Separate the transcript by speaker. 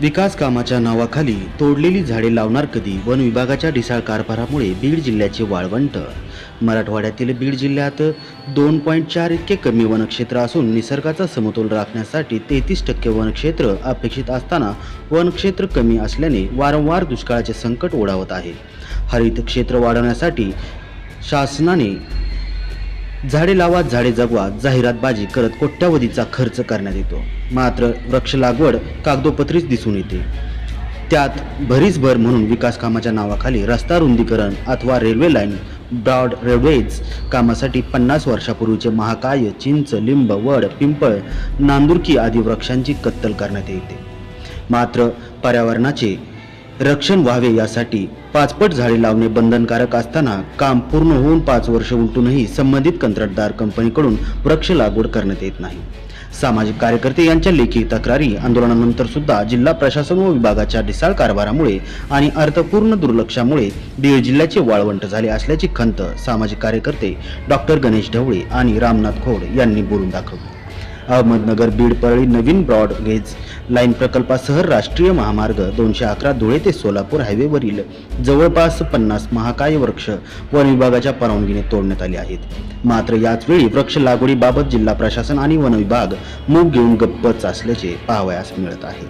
Speaker 1: विकास कामाच्या नावाखाली तोडलेली झाडे लावणार कधी वन विभागाच्या ढिसाळ कारभारामुळे बीड जिल्ह्याचे वाळवंट. मराठवाड्यातील बीड जिल्ह्यात दोन पॉईंट चार इतके कमी वनक्षेत्र असून निसर्गाचा समतोल राखण्यासाठी तेहतीस टक्के वनक्षेत्र अपेक्षित असताना वनक्षेत्र कमी असल्याने वारंवार दुष्काळाचे संकट ओढावत आहे. हरित क्षेत्र वाढवण्यासाठी शासनाने झाडे लावा झाडे जगवा जाहिरातबाजी करत कोट्यावधीचा खर्च करण्यात येतो. मात्र वृक्ष लागवड कागदोपत्रीच दिसून येते. त्यात भरीसभर म्हणून विकास कामाच्या नावाखाली रस्ता रुंदीकरण अथवा रेल्वे लाईन ब्रॉड रेल्वेज कामासाठी पन्नास वर्षापूर्वीचे महाकाय चिंच लिंब वड पिंपळ नांदुरकी आदी वृक्षांची कत्तल करण्यात येते. मात्र पर्यावरणाचे रक्षण व्हावे यासाठी पाचपट झाडे लावणे बंधनकारक असताना काम पूर्ण होऊन पाच वर्ष उलटूनही संबंधित कंत्राटदार कंपनीकडून वृक्ष लागवड करण्यात येत नाही. सामाजिक कार्यकर्ते यांच्या लेखी तक्रारी आंदोलनानंतर सुद्धा जिल्हा प्रशासन व विभागाच्या ढिसाळ कारभारामुळे आणि अर्थपूर्ण दुर्लक्षामुळे बीड जिल्ह्याचे वाळवंट झाले असल्याची खंत सामाजिक कार्यकर्ते डॉक्टर गणेश ढवळे आणि रामनाथ खोड यांनी बोलून दाखवली. अहमदनगर बीड परळी नवीन ब्रॉड गेज लाईन प्रकल्पासह राष्ट्रीय महामार्ग दोनशे अकरा धुळे ते सोलापूर हायवेवरील जवळपास पन्नास महाकाय वृक्ष वन विभागाच्या परवानगीने तोडण्यात आले आहेत. मात्र याचवेळी वृक्ष लागवडीबाबत जिल्हा प्रशासन आणि वन विभाग मूग घेऊन गप्पच असल्याचे पाहावयास मिळत आहे.